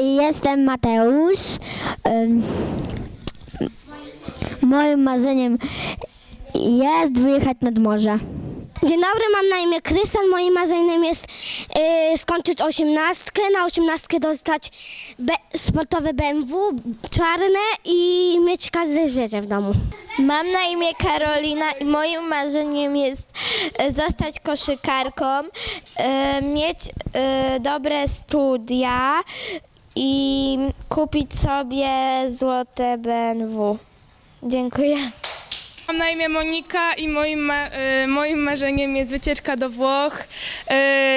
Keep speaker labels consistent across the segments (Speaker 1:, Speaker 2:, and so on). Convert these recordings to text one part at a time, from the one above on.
Speaker 1: Jestem Mateusz. Moim marzeniem jest wyjechać nad morze.
Speaker 2: Dzień dobry, mam na imię Krystian. Moim marzeniem jest y, skończyć osiemnastkę. Na osiemnastkę dostać be, sportowe BMW czarne i mieć każde zwierzę w domu.
Speaker 3: Mam na imię Karolina i moim marzeniem jest e, zostać koszykarką, e, mieć e, dobre studia i kupić sobie złote BMW. Dziękuję.
Speaker 4: Mam na imię Monika i moim, ma- y, moim marzeniem jest wycieczka do Włoch.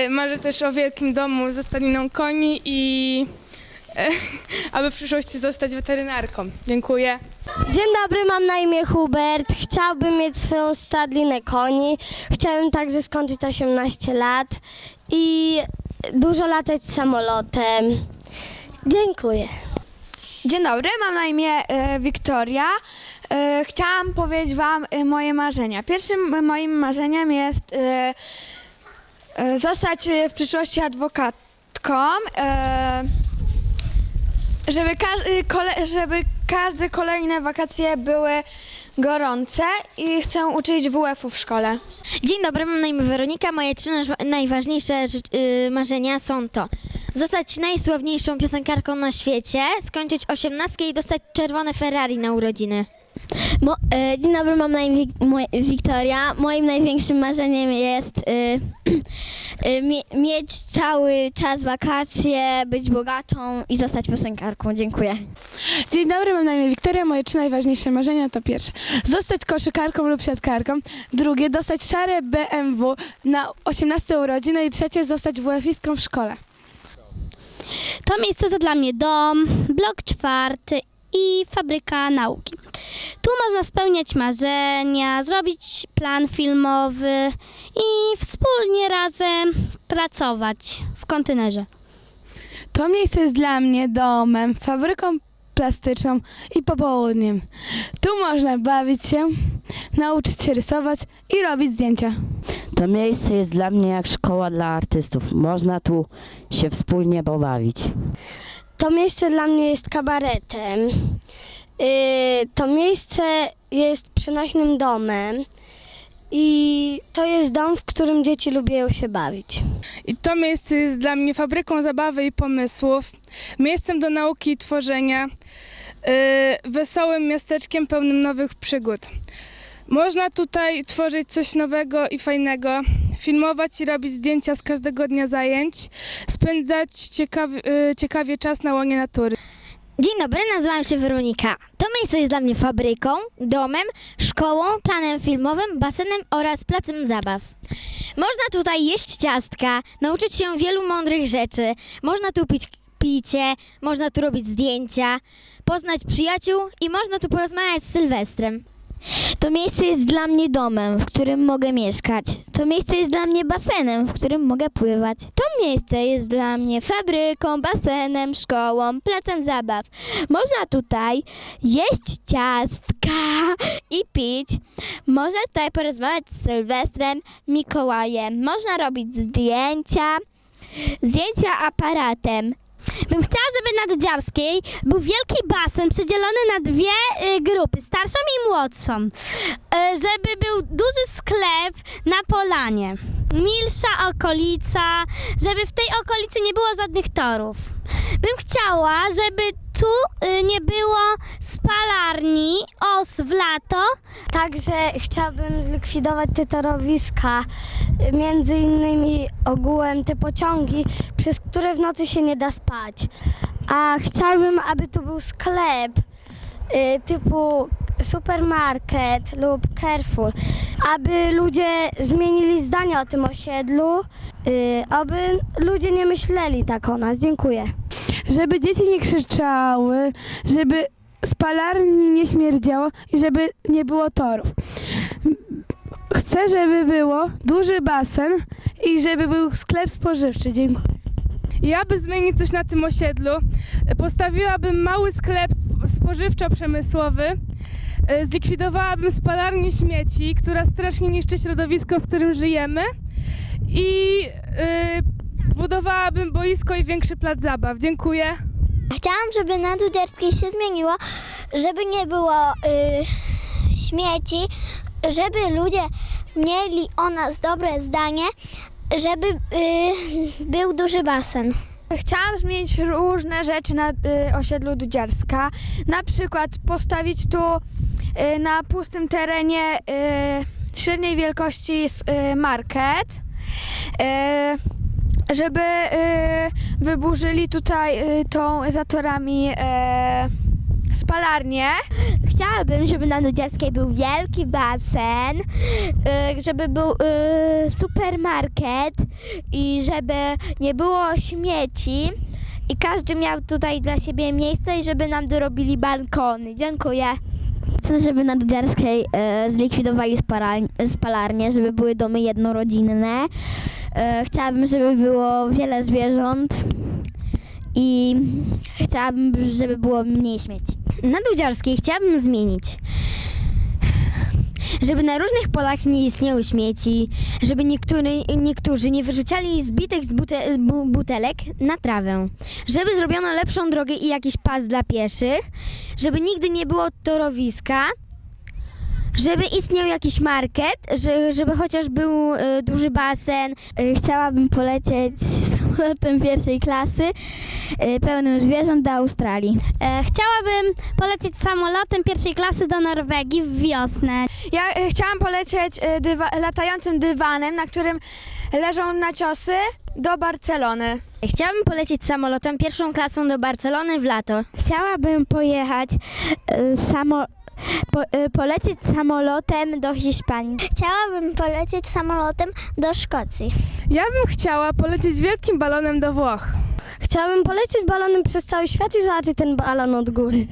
Speaker 4: Y, marzę też o wielkim domu ze stadniną koni i y, aby w przyszłości zostać weterynarką. Dziękuję.
Speaker 2: Dzień dobry, mam na imię Hubert. Chciałbym mieć swoją stadlinę koni. Chciałem także skończyć 18 lat i dużo latać samolotem. Dziękuję.
Speaker 5: Dzień dobry, mam na imię e, Wiktoria. E, chciałam powiedzieć Wam e, moje marzenia. Pierwszym moim marzeniem jest e, e, zostać e, w przyszłości adwokatką, e, żeby, każ, e, kole, żeby każde kolejne wakacje były gorące i chcę uczyć WF-u w szkole.
Speaker 3: Dzień dobry, mam na imię Weronika. Moje trzy naż- najważniejsze rzecz- y, marzenia są to zostać najsławniejszą piosenkarką na świecie, skończyć osiemnastkę i dostać czerwone Ferrari na urodziny.
Speaker 1: Mo, e, dzień dobry, mam na imię Wik- Wiktoria. Moim największym marzeniem jest e, e, mie, mieć cały czas wakacje, być bogatą i zostać piosenkarką. Dziękuję.
Speaker 4: Dzień dobry, mam na imię Wiktoria. Moje trzy najważniejsze marzenia to pierwsze, zostać koszykarką lub siatkarką. Drugie, dostać szare BMW na 18 urodziny i trzecie, zostać WF-istką w szkole.
Speaker 6: To miejsce to dla mnie dom, blok czwarty i fabryka nauki. Tu można spełniać marzenia, zrobić plan filmowy i wspólnie razem pracować w kontenerze.
Speaker 4: To miejsce jest dla mnie domem, fabryką plastyczną i popołudniem. Tu można bawić się, nauczyć się rysować i robić zdjęcia.
Speaker 7: To miejsce jest dla mnie jak szkoła dla artystów. Można tu się wspólnie pobawić.
Speaker 2: To miejsce dla mnie jest kabaretem. Yy, to miejsce jest przenośnym domem. I to jest dom, w którym dzieci lubią się bawić.
Speaker 4: I to miejsce jest dla mnie fabryką zabawy i pomysłów, miejscem do nauki i tworzenia, yy, wesołym miasteczkiem pełnym nowych przygód. Można tutaj tworzyć coś nowego i fajnego, filmować i robić zdjęcia z każdego dnia zajęć, spędzać ciekawy, yy, ciekawie czas na łonie natury.
Speaker 3: Dzień dobry, nazywam się Weronika. To miejsce jest dla mnie fabryką, domem, szkołą, planem filmowym, basenem oraz placem zabaw. Można tutaj jeść ciastka, nauczyć się wielu mądrych rzeczy, można tu pić picie, można tu robić zdjęcia, poznać przyjaciół i można tu porozmawiać z Sylwestrem.
Speaker 1: To miejsce jest dla mnie domem, w którym mogę mieszkać. To miejsce jest dla mnie basenem, w którym mogę pływać. To miejsce jest dla mnie fabryką, basenem, szkołą, placem zabaw. Można tutaj jeść ciastka i pić. Można tutaj porozmawiać z Sylwestrem, Mikołajem. Można robić zdjęcia, zdjęcia aparatem.
Speaker 6: Bym chciała, żeby na Dudziarskiej był wielki basen przydzielony na dwie y, grupy, starszą i młodszą. Y, żeby był duży sklep na polanie. Milsza okolica, żeby w tej okolicy nie było żadnych torów. Bym chciała, żeby tu y, nie było spalarni, os w lato,
Speaker 2: Także chciałabym zlikwidować te torowiska, między innymi ogółem te pociągi, przez które w nocy się nie da spać. A chciałbym, aby tu był sklep y, typu supermarket lub Carrefour, aby ludzie zmienili zdanie o tym osiedlu, y, aby ludzie nie myśleli tak o nas. Dziękuję.
Speaker 4: Żeby dzieci nie krzyczały, żeby spalarni nie śmierdziało i żeby nie było torów. Chcę, żeby było duży basen i żeby był sklep spożywczy. Dziękuję. Ja by zmienić coś na tym osiedlu. Postawiłabym mały sklep spożywczo-przemysłowy. E, Zlikwidowałabym spalarnię śmieci, która strasznie niszczy środowisko, w którym żyjemy. I e, zbudowałabym boisko i większy plac zabaw. Dziękuję.
Speaker 1: Chciałam, żeby na Dudziarskiej się zmieniło, żeby nie było y, śmieci, żeby ludzie mieli o nas dobre zdanie, żeby y, był duży basen.
Speaker 5: Chciałam zmienić różne rzeczy na y, osiedlu Dudziarska. Na przykład postawić tu y, na pustym terenie y, średniej wielkości y, market, y, żeby y, wyburzyli tutaj y, tą zatorami y, spalarnię.
Speaker 1: Chciałabym, żeby na Nudziarskiej był wielki basen, y, żeby był y, supermarket i żeby nie było śmieci i każdy miał tutaj dla siebie miejsce i żeby nam dorobili balkony. Dziękuję. Chcę, żeby na Dudziarskiej y, zlikwidowali spara- spalarnie, żeby były domy jednorodzinne. Y, chciałabym, żeby było wiele zwierząt i chciałabym, żeby było mniej śmieci.
Speaker 3: Na Dudziarskiej chciałabym zmienić. Żeby na różnych polach nie istniały śmieci, żeby niektóry, niektórzy nie wyrzucali zbitych z bute, bu, butelek na trawę, żeby zrobiono lepszą drogę i jakiś pas dla pieszych, żeby nigdy nie było torowiska, żeby istniał jakiś market, że, żeby chociaż był y, duży basen,
Speaker 1: Y, Chciałabym polecieć samolotem pierwszej klasy y, pełnym zwierząt do Australii.
Speaker 6: E, chciałabym polecieć samolotem pierwszej klasy do Norwegii w wiosnę.
Speaker 5: Ja y, chciałam polecieć dywa- latającym dywanem, na którym leżą naciosy do Barcelony.
Speaker 3: Chciałabym polecieć samolotem pierwszą klasą do Barcelony w lato.
Speaker 1: Chciałabym pojechać y, samo, po, y, polecieć samolotem do Hiszpanii. Chciałabym polecieć samolotem do Szkocji.
Speaker 4: Ja bym chciała polecieć wielkim balonem do Włoch.
Speaker 2: Chciałabym polecieć balonem przez cały świat i zobaczyć ten balon od góry.